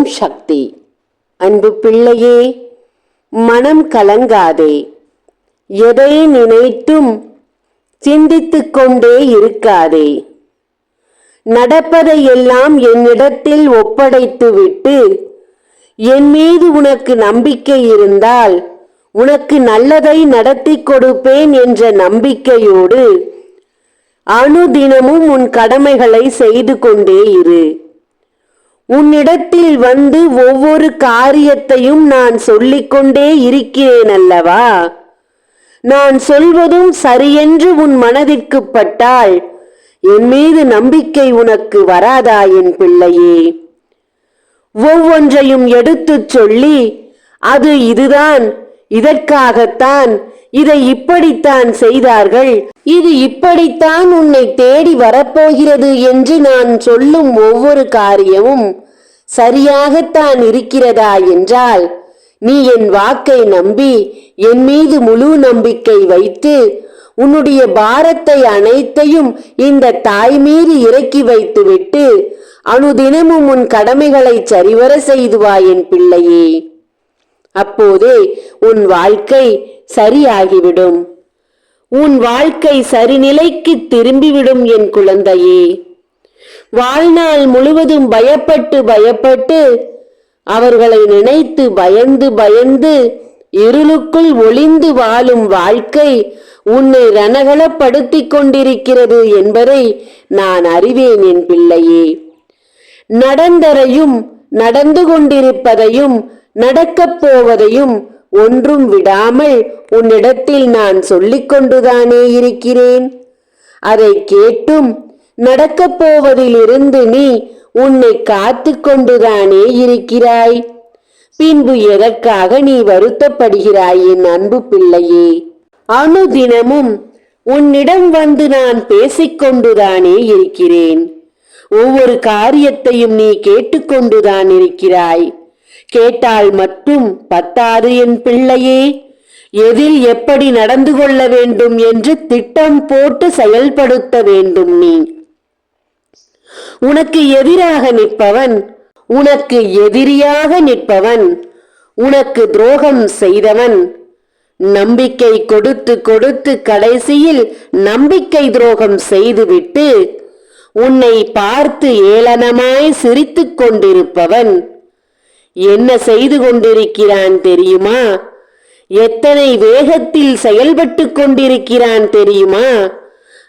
ஓம் சக்தி. அன்பு பிள்ளையே மனம் கலங்காதே. எதை நினைத்தும் சிந்தித்து கொண்டே இருக்காதே. நடப்பதையெல்லாம் என்னிடத்தில் ஒப்படைத்துவிட்டு என் மீது உனக்கு நம்பிக்கை இருந்தால் உனக்கு நல்லதை நடத்தி கொடுப்பேன் என்ற நம்பிக்கையோடு அனுதினமும் உன் கடமைகளை செய்து கொண்டே இரு. உன்னிடத்தில் வந்து ஒவ்வொரு காரியத்தையும் நான் சொல்லிக்கொண்டே இருக்கிறேன் அல்லவா நான் சொல்வதும் சரியென்று உன் மனதிற்கு பட்டால் என் மீது நம்பிக்கை உனக்கு வராதா என் பிள்ளையே? ஒவ்வொன்றையும் எடுத்துச் சொல்லி அது இதுதான் இதற்காகத்தான் இதை இப்படித்தான் செய்தார்கள். இது இப்படித்தான் உன்னை தேடி வரப்போகிறது என்று நான் சொல்லும் ஒவ்வொரு காரியமும் சரியாகத்தான் இருக்கிறதா என்றால் நீ என் வாக்கை நம்பி என் மீது முழு நம்பிக்கை வைத்து உன்னுடைய பாரத்தை அனைத்தையும் இந்த தாய் மீது இறக்கி வைத்துவிட்டு அனுதினமும் உன் கடமைகளை சரிவர செய்துவா என் பிள்ளையே. அப்போதே உன் வாழ்க்கை சரியாகிவிடும். உன் வாழ்க்கை சரிநிலைக்கு திரும்பிவிடும் என் குழந்தையே. வாழ்நாள் முழுவதும் பயப்பட்டு பயப்பட்டு அவர்களை நினைத்து பயந்து பயந்து இருளுக்குள் ஒளிந்து வாழும் வாழ்க்கை உன்னை ரணகலப்படுத்திக் கொண்டிருக்கிறது என்பதை நான் அறிவேன் என் பிள்ளையே. நடந்தரையும் நடந்து கொண்டிருப்பதையும் நடக்கப் போவதையும் ஒன்றும் விடாமல் உன்னிடத்தில் நான் சொல்லிக் கொண்டுதானே இருக்கிறேன். அதை கேட்டும் நடக்கப் போவதிலிருந்து நீ உன்னை காத்து கொண்டுதானே இருக்கிறாய். பின்பு எதற்காக நீ வருத்தப்படுகிறாய் என் அன்பு பிள்ளையே? அனுதினமும் உன்னிடம் வந்து நான் பேசிக்கொண்டுதானே இருக்கிறேன். ஒவ்வொரு காரியத்தையும் நீ கேட்டுக்கொண்டுதான் இருக்கிறாய். கேட்டால் மட்டும் பத்தாது என் பிள்ளையே. எதில் எப்படி நடந்து கொள்ள வேண்டும் என்று திட்டம் போட்டு செயல்படுத்த வேண்டும் நீ. உனக்கு எதிராக நிற்பவன் உனக்கு எதிரியாக நிற்பவன் உனக்கு துரோகம் செய்தவன். நம்பிக்கை கொடுத்து கொடுத்து கடைசியில் நம்பிக்கை துரோகம் செய்துவிட்டு உன்னை பார்த்து ஏளனமாய் சிரித்துக் கொண்டிருப்பவன். என்ன செய்து கொண்டிருக்கிறான் தெரியுமா? எத்தனை வேகத்தில் செயல்பட்டு கொண்டிருக்கிறான் தெரியுமா?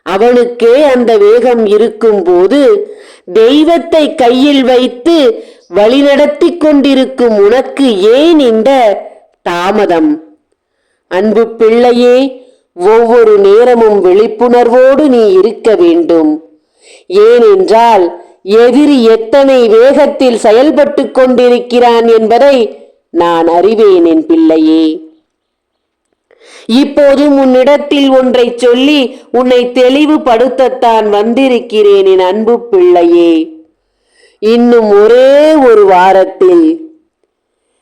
அவனுக்கே அந்த வேகம் இருக்கும்போது தெய்வத்தை கையில் வைத்து வழிநடத்தி கொண்டிருக்கும் உனக்கு ஏன் இந்த தாமதம்? அன்பு பிள்ளையே ஒவ்வொரு நேரமும் விழிப்புணர்வோடு நீ இருக்க வேண்டும். ஏனென்றால் எதிரி எத்தனை வேகத்தில் செயல்பட்டு கொண்டிருக்கிறான் என்பதை நான் அறிவேன் என் பிள்ளையே. இப்போதும் உன்னிடத்தில் ஒன்றை சொல்லி உன்னை தெளிவுபடுத்தத்தான் வந்திருக்கிறேன் என் அன்பு பிள்ளையே. இன்னும் ஒரே ஒரு வாரத்தில்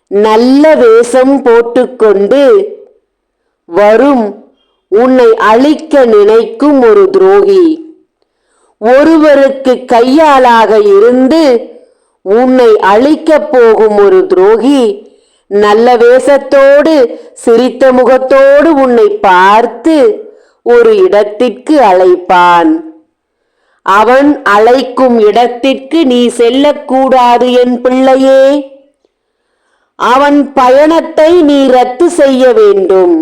நல்ல வேஷம் போட்டுக்கொண்டு வரும் உன்னை அழிக்க நினைக்கும் ஒரு துரோகி. ஒருவருக்கு கையாளாக இருந்து உன்னை அழிக்கப் போகும் ஒரு துரோகி நல்ல வேஷத்தோடு சிரித்த முகத்தோடு உன்னை பார்த்து ஒரு இடத்திற்கு அழைப்பான். அவன் அழைக்கும் இடத்திற்கு நீ செல்லக்கூடாது என் பிள்ளையே. அவன் பயணத்தை நீ ரத்து செய்ய வேண்டும்.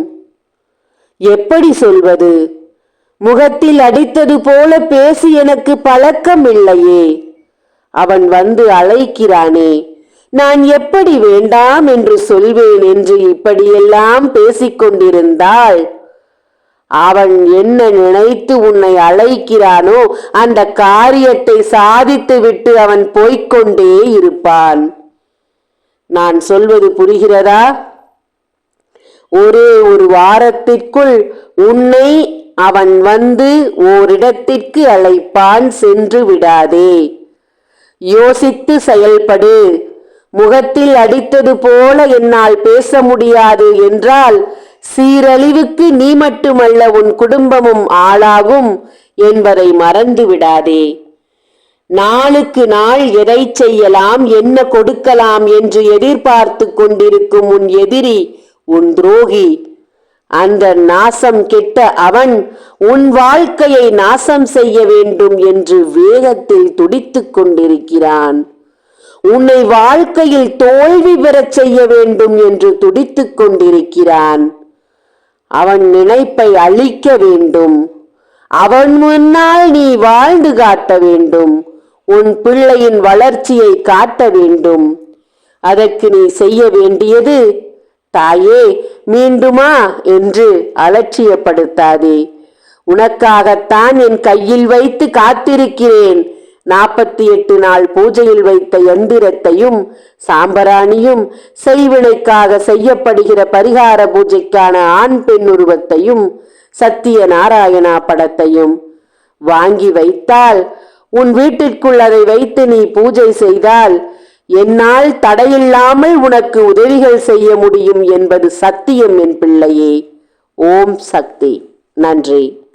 எப்படி சொல்வது? முகத்தில் அடித்தது போல பேசி எனக்கு பழக்கம் இல்லையே அவன் வந்து அழைக்கிறானே. நான் எப்படி வேண்டாம் என்று சொல்வேன் என்று இப்படியெல்லாம் பேசிக்கொண்டிருந்தாள். அவன் என்ன நினைத்து உன்னை அழைக்கிறானோ அந்த காரியத்தை சாதித்து விட்டு அவன் போய்க்கொண்டே இருப்பான். நான் சொல்வது புரிகிறதா? ஒரே ஒரு வாரத்திற்குள் உன்னை அவன் வந்து ஓரிடத்திற்கு அழைப்பான் சென்று விடாதே. யோசித்து செயல்படு. முகத்தில் அடித்தது போல என்னால் பேச முடியாது என்றால் சீரழிவுக்கு நீ மட்டுமல்ல உன் குடும்பமும் ஆளாகும் என்பதை மறந்து விடாதே. நாளுக்கு நாள் எதை செய்யலாம் என்ன கொடுக்கலாம் என்று எதிர்பார்த்து கொண்டிருக்கும் உன் எதிரி உன் துரோகி. அந்த நாசம் கெட்ட அவன் உன் வாழ்க்கையை நாசம் செய்ய வேண்டும் என்று வேகத்தில் துடித்துக் கொண்டிருக்கிறான். உன்னை வாழ்க்கையில் தோல்வி பெறச் செய்ய வேண்டும் என்று துடித்துக் கொண்டிருக்கிறான். அவன் நினைப்பை அழிக்க வேண்டும். அவன் முன்னால் நீ வாழ்ந்து காட்ட வேண்டும். உன் பிள்ளையின் வளர்ச்சியை காட்ட வேண்டும். அதற்கு நீ செய்ய வேண்டியது தாயே மீண்டுமா என்று அலட்சியப்படுத்தாதே. உனக்காகத்தான் என் கையில் வைத்து காத்திருக்கிறேன். நாற்பத்தி எட்டு நாள் பூஜையில் வைத்த எந்திரத்தையும் சாம்பராணியும் செய்வினைக்காக செய்யப்படுகிற பரிகார பூஜைக்கான ஆண் பெண் உருவத்தையும் சத்திய நாராயணா படத்தையும் வாங்கி வைத்தால் உன் வீட்டிற்குள் அதை வைத்து நீ பூஜை செய்தால் என்னால் தடையில்லாமல் உனக்கு உதவிகள் செய்ய முடியும் என்பது சத்தியம் என் பிள்ளையே. ஓம் சக்தி. நன்றி.